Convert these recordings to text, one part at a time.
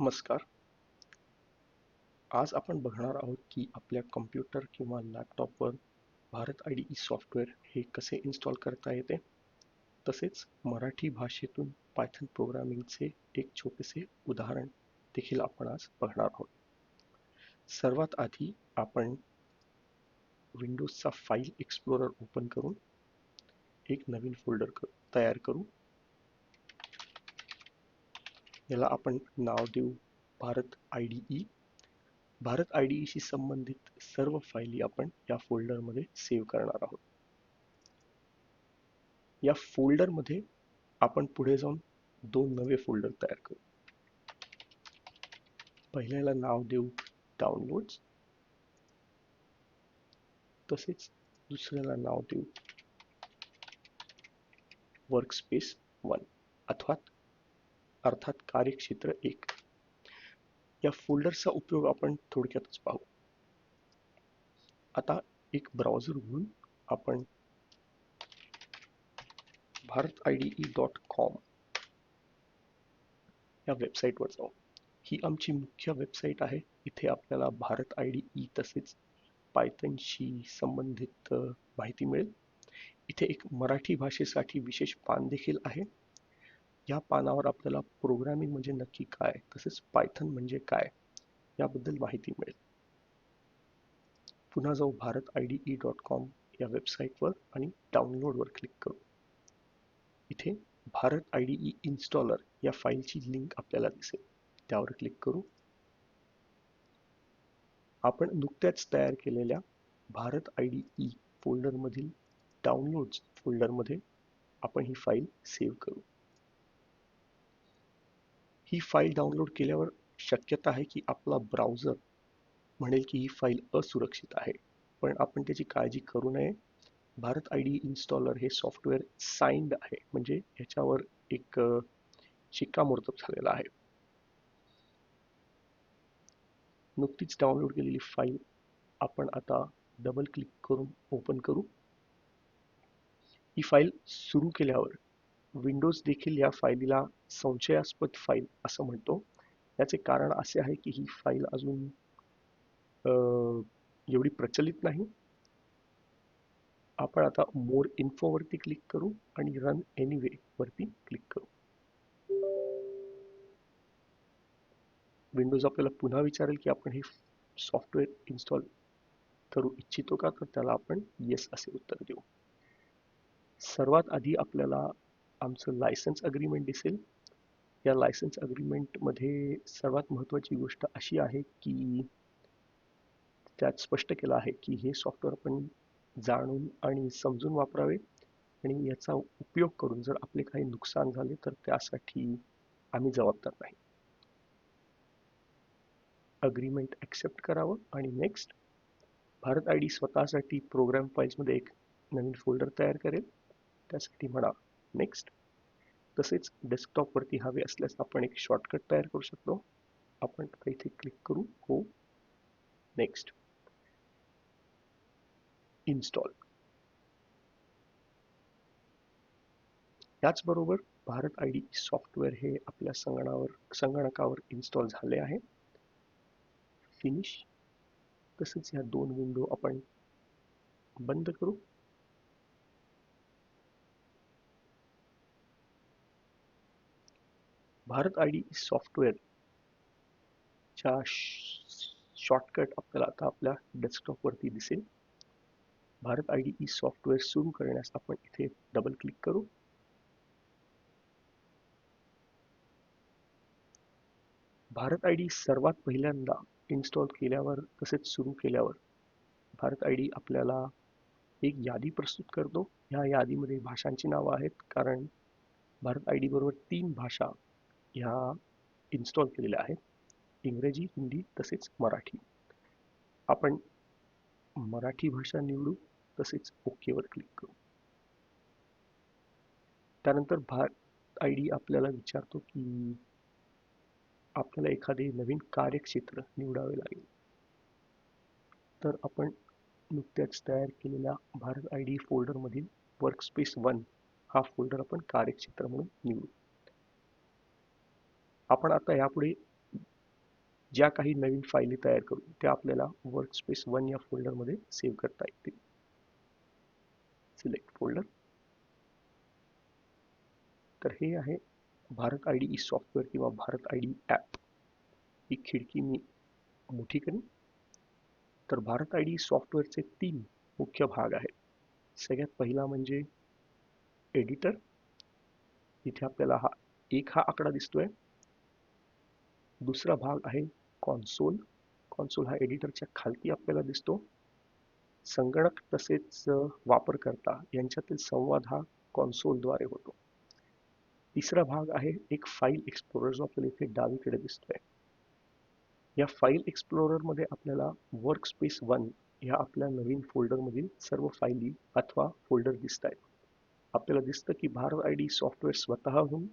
नमस्कार. आज आपण बघणार आहोत की आपल्या कम्प्युटर किंवा लॅपटॉपवर Bharat I D E software हे कसे इन्स्टॉल करता येते? तसेच मराठी भाषेतून पायथन प्रोग्रामिंगचे एक छोटेसे उदाहरण देखील आपण आज बघणार आहोत. सर्वात आधी आपण विंडोजचा फाईल एक्सप्लोरर ओपन करून एक नवीन फोल्डर तयार करू. याला आपण नाव देऊ Bharat I D E Bharat I D ईशी संबंधित सर्व फायली आपण या फोल्डरमध्ये सेव्ह करणार आहोत. या फोल्डरमध्ये आपण पुढे जाऊन दोन नवे फोल्डर तयार करू. पहिल्याला नाव देऊ डाउनलोड्स तसेच दुसऱ्याला नाव देऊ वर्कस्पेस वन अथवा अर्थात कार्यक्षेत्र एक. या फोल्डरचा उपयोग आपण थोडक्यातच पाहू. आता एक ब्राउझर म्हणून आपण Bharat I D E dot com या वेबसाईटवर जाऊ. ही आमची मुख्य वेबसाईट आहे. इथे आपल्याला भारत आय डी ई तसेच पायथनशी संबंधित माहिती मिळेल. इथे एक मराठी भाषेसाठी विशेष पान देखील आहे. या पानावर आपल्याला प्रोग्रामिंग म्हणजे नक्की काय? तसेच पायथन म्हणजे काय? याबद्दल माहिती मिळेल. पुन्हा जाऊ Bharat I D E dot com या वेबसाईटवर आणि डाउनलोडवर क्लिक करू. इथे Bharat I D E installer या फाईलची लिंक आपल्याला दिसेल. त्यावर क्लिक करू. आपण नुकत्याच तयार केलेल्या भारत आय डी ई फोल्डरमधील डाउनलोड्स फोल्डरमध्ये आपण ही फाईल सेव्ह करू. ही फाईल डाउनलोड केल्यावर शक्यता आहे की आपला ब्राउझर म्हणेल की ही फाईल असुरक्षित आहे. पण आपण त्याची काळजी करू नये. भारत आय डी इन्स्टॉलर हे सॉफ्टवेअर साईन्ड आहे. म्हणजे ह्याच्यावर एक शिक्कामोर्तब झालेला आहे. नुकतीच डाउनलोड केलेली फाईल आपण आता डबल क्लिक करून ओपन करू. ही फाईल सुरू केल्यावर विंडोज देखील या फाईलीला संशयास्पद फाईल असं म्हणतो. याचे कारण असे आहे की ही फाईल अजून एवढी प्रचलित नाही. आपण आता मोर इन्फो वरती क्लिक करू आणि रन एनिवे वरती क्लिक करू. विंडोज आपल्याला पुन्हा विचारेल की आपण हे सॉफ्टवेअर इन्स्टॉल करू इच्छितो का? तर त्याला आपण येस असे उत्तर देऊ. सर्वात आधी आपल्याला आमचं लायसन्स अग्रीमेंट दिसेल. या लायसन्स अग्रीमेंटमध्ये सर्वात महत्त्वाची गोष्ट अशी आहे की त्यात स्पष्ट केलं आहे की हे सॉफ्टवेअर आपण जाणून आणि समजून वापरावे आणि याचा उपयोग करून जर आपले काही नुकसान झाले तर त्यासाठी आम्ही जबाबदार नाही. अग्रीमेंट ॲक्सेप्ट करावं आणि नेक्स्ट भारत आय डी स्वतःसाठी प्रोग्राम फाईल्समध्ये एक नवीन फोल्डर तयार करेल. त्यासाठी म्हणा नेक्स्ट तसेच डेस्कटॉपवरती हवे असल्यास आपण एक शॉर्टकट तयार करू शकतो. आपण आता इथे क्लिक करू. हो. नेक्स्ट इन्स्टॉल याचबरोबर भारत आय डी सॉफ्टवेअर हे आपल्या संगणावर संगणकावर इन्स्टॉल झाले आहे. फिनिश तसेच या दोन विंडो आपण बंद करू. भारत आय डी सॉफ्टवेअरच्या शॉर्टकट आपल्याला आता आपल्या डेस्कटॉपवरती दिसेल. Bharat I D E software सुरू करण्यास आपण इथे डबल क्लिक करू. भारत आय डी सर्वात पहिल्यांदा इन्स्टॉल केल्यावर तसेच सुरू केल्यावर भारत आय डी आपल्याला एक यादी प्रस्तुत करतो. ह्या यादीमध्ये भाषांची नावं आहेत कारण भारत आय डी बरोबर तीन भाषा ह्या इन्स्टॉल केलेल्या आहेत. इंग्रजी हिंदी तसेच मराठी. आपण मराठी भाषा निवडू तसेच ओकेवर क्लिक करू. त्यानंतर भारत आय डी आपल्याला विचारतो की आपल्याला एखादे नवीन कार्यक्षेत्र निवडावे लागेल. तर आपण नुकत्याच तयार केलेल्या भारत आय डी फोल्डरमधील वर्कस्पेस वन हा फोल्डर आपण कार्यक्षेत्र म्हणून निवडू. आपण आता यापुढे ज्या काही नवीन फायली तयार करू त्या आपल्याला वर्कस्पेस वन या फोल्डरमध्ये सेव्ह करता येतील. सिलेक्ट फोल्डर तर हे आहे भारत आय डी सॉफ्टवेअर किंवा भारत आय डी ॲप ही खिडकी मी मोठी करेन. तर भारत आय डी सॉफ्टवेअरचे तीन मुख्य भाग आहेत. सगळ्यात पहिला म्हणजे एडिटर इथे आपल्याला हा एक हा आकडा दिसतोय. दुसरा भाग आहे कॉन्सोल कॉन्सोल हा एडिटरच्या खालती आपल्याला दिसतो. संगणक तसेच वापरकर्ता यांच्यातील संवाद हा कॉन्सोलद्वारे होतो. तिसरा भाग आहे एक फाईल एक्सप्लोरर जो आपल्याला इथे डावीकडे दिसतोय. या फाईल एक्सप्लोररमध्ये आपल्याला वर्क स्पेस वन ह्या आपल्या नवीन फोल्डरमधील सर्व फाईली अथवा फोल्डर दिसत आहेत. आपल्याला दिसतं की भारत आय डी सॉफ्टवेअर स्वतःहून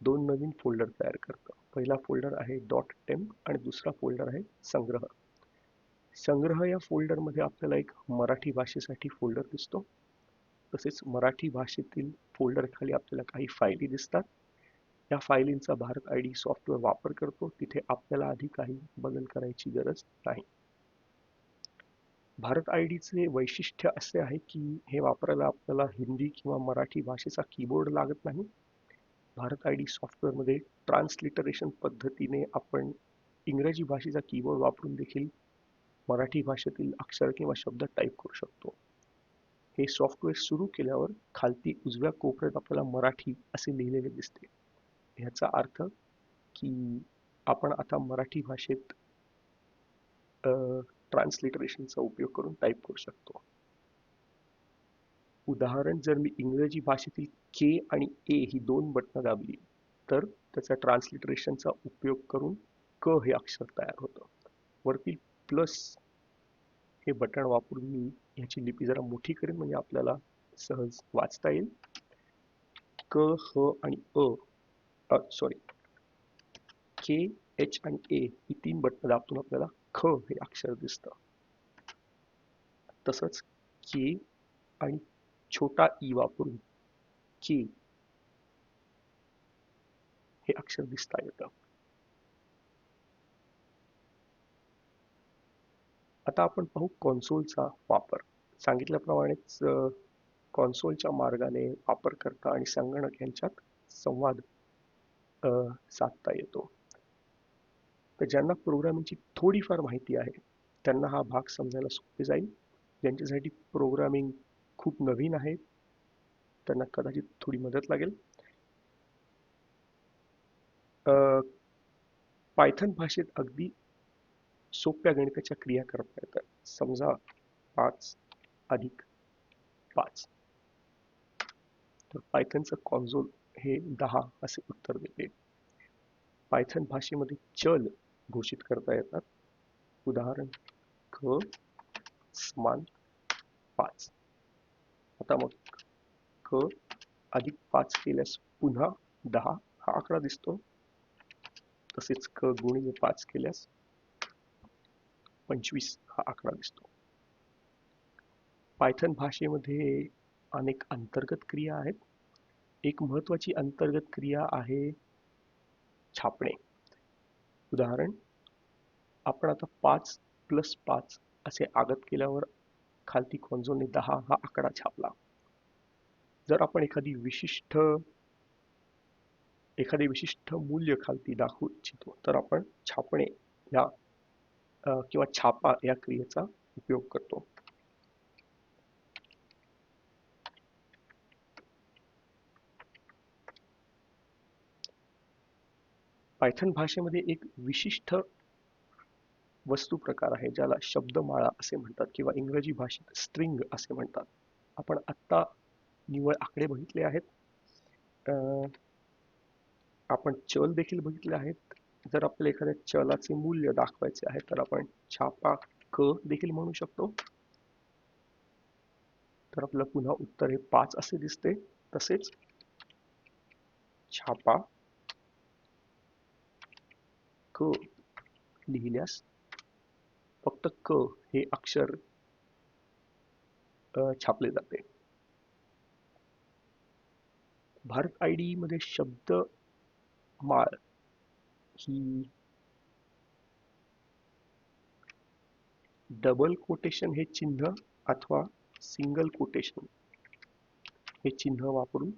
दोन नवीन फोल्डर तयार करतं. पहिला फोल्डर आहे डॉट टेम्प आणि दुसरा फोल्डर आहे संग्रह. संग्रह या फोल्डरमध्ये आपल्याला एक मराठी भाषेसाठी फोल्डर दिसतो. तसेच मराठी भाषेतील फोल्डर खाली आपल्याला काही फायली दिसतात. या फायलींचा भारत आय डी सॉफ्टवेअर वापर करतो. तिथे आपल्याला आधी काही बदल करायची गरज नाही. भारत आय डीचे वैशिष्ट्य असे आहे की हे वापरायला आपल्याला हिंदी किंवा मराठी भाषेचा कीबोर्ड लागत नाही. भारत आय डी सॉफ्टवेअरमध्ये ट्रान्सलिटरेशन पद्धतीने आपण इंग्रजी भाषेचा कीबोर्ड वापरून देखील मराठी भाषेतील अक्षर किंवा शब्द टाईप करू शकतो. हे सॉफ्टवेअर सुरू केल्यावर खालती उजव्या कोपऱ्यात आपल्याला मराठी असे लिहिलेले दिसते. ह्याचा अर्थ की आपण आता मराठी भाषेत ट्रान्सलिटरेशनचा उपयोग करून टाईप करू शकतो. उदाहरण जर मी इंग्रजी भाषेतील के आणि ए ही दोन बटणं दाबली तर त्याचा ट्रान्सलिटरेशनचा उपयोग करून क हे अक्षर तयार होतं. वरती प्लस हे बटण वापरून मी ह्याची लिपी जरा मोठी करेन म्हणजे आपल्याला सहज वाचता येईल. क ह आणि अ सॉरी के एच आणि ए ही तीन बटणं दाबून आपल्याला ख हे अक्षर दिसतं. तसंच के आणि छोटा ई वापरून की हे अक्षर दिसता येतं. आता आपण पाहू कॉन्सोलचा वापर. सांगितल्याप्रमाणेच कॉन्सोलच्या मार्गाने वापरकर्ता आणि संगणक यांच्यात संवाद साधता येतो. तर ज्यांना प्रोग्रामिंगची थोडीफार माहिती आहे त्यांना हा भाग समजायला सोपे जाईल. ज्यांच्यासाठी प्रोग्रामिंग खूप नवीन आहे त्यांना कदाचित थोडी मदत लागेल. पायथन भाषेत अगदी सोप्या गणिताच्या क्रिया करता येतात. समजा पाच अधिक पाच. तर पायथनचं कॉन्झोल हे दहा असे उत्तर देते. पायथन भाषेमध्ये चल घोषित करता येतात. उदाहरण क समान पाच. आता मग क अधिक पाच केल्यास पुन्हा दहा हा आकडा दिसतो. तसेच क गुणिले पाच केल्यास पंचवीस हा आकडा दिसतो. पायथन भाषेमध्ये अनेक अंतर्गत क्रिया आहेत. एक महत्वाची अंतर्गत क्रिया आहे छापणे. उदाहरण आपण आता पाच प्लस पाच असे आगत केल्यावर खालती कॉन्झोलने दहा हा आकडा छापला. जर आपण एखादी विशिष्ट एखादे विशिष्ट मूल्य खालती दाखवू इच्छितो तर आपण छापणे या किंवा छापा या क्रियेचा उपयोग करतो. पायथन भाषेमध्ये एक विशिष्ट वस्तू प्रकार आहे ज्याला शब्दमाळा असे म्हणतात किंवा इंग्रजी भाषेत स्ट्रिंग असे म्हणतात. आपण आत्ता निवळ आकडे बघितले आहेत. आपण चल देखील बघितले आहेत. जर आपल्याला एखाद्या चलाचे मूल्य दाखवायचे आहे तर आपण छापा क देखील म्हणू शकतो. तर आपलं पुन्हा उत्तर हे पाच असे दिसते. तसेच छापा क लिहिल्यास फक्त क हे अक्षर छापले जाते. भारत आय डी मध्ये शब्द माळ ही डबल कोटेशन हे चिन्ह अथवा सिंगल कोटेशन हे चिन्ह वापरून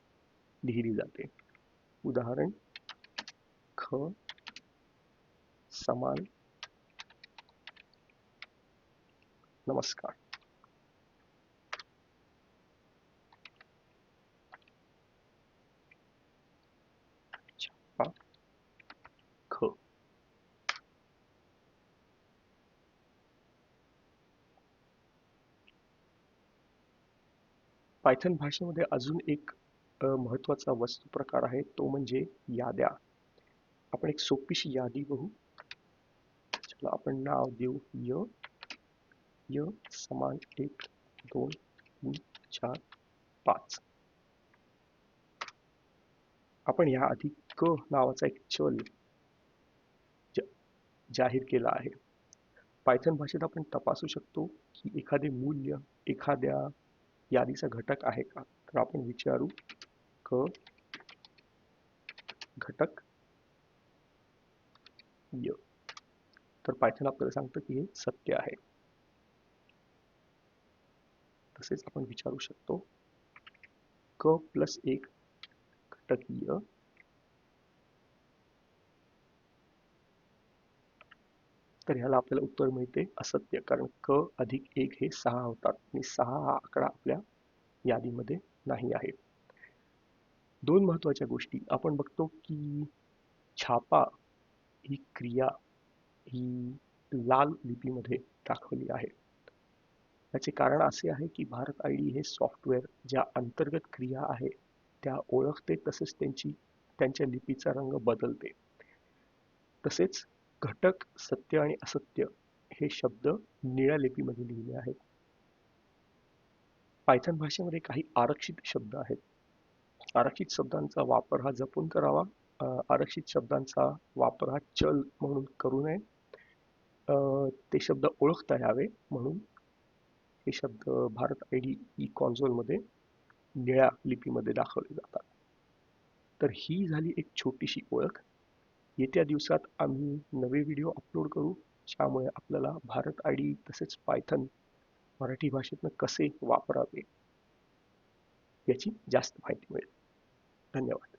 लिहिली जाते. उदाहरण ख समान नमस्कार. ख. पायथन भाषेमध्ये अजून एक महत्त्वाचा वस्तू प्रकार आहे तो म्हणजे याद्या. आपण एक सोपीशी यादी बघू. चला आपण नाव देऊ य. य समान एक दोन तीन चार पाच. आपण या आधी क नावाचा एक चल जाहीर केला आहे. पायथन भाषेत आपण तपासू शकतो की एखादे मूल्य एखाद्या यादीचा घटक आहे का? तर आपण विचारू क घटक य. तर पायथन आपल्याला सांगतं की हे सत्य आहे. तसेच आपण विचारू शकतो. क प्लस एक घटकीय. तर ह्याला आपल्याला उत्तर मिळते असत्य. कारण क अधिक एक हे सहा होतात. आणि सहा हा आकडा आपल्या यादीमध्ये नाही आहे. दोन महत्त्वाच्या गोष्टी. आपण बघतो की छापा ही क्रिया ही लाल लिपीमध्ये दाखवली आहे. याचे कारण असे आहे की भारत आय डी हे सॉफ्टवेअर ज्या अंतर्गत क्रिया आहे त्या ओळखते तसेच त्यांची त्यांच्या लिपीचा रंग बदलते. तसेच घटक सत्य आणि असत्य हे शब्द निळ्या लिपीमध्ये लिहिले आहेत. पायथन भाषेमध्ये काही आरक्षित शब्द आहेत. आरक्षित शब्दांचा वापर हा जपून करावा. आरक्षित शब्दांचा वापर हा चल म्हणून करू नये. ते शब्द ओळखता यावे म्हणून हे शब्द भारत आय डी ई कॉन्झोलमध्ये निळ्या लिपीमध्ये दाखवले जातात. तर ही झाली एक छोटीशी ओळख. येत्या दिवसात आम्ही नवे व्हिडिओ अपलोड करू. ज्यामुळे आपल्याला भारत आय डी तसेच पायथन मराठी भाषेतनं कसे वापरावे याची जास्त माहिती मिळेल. धन्यवाद.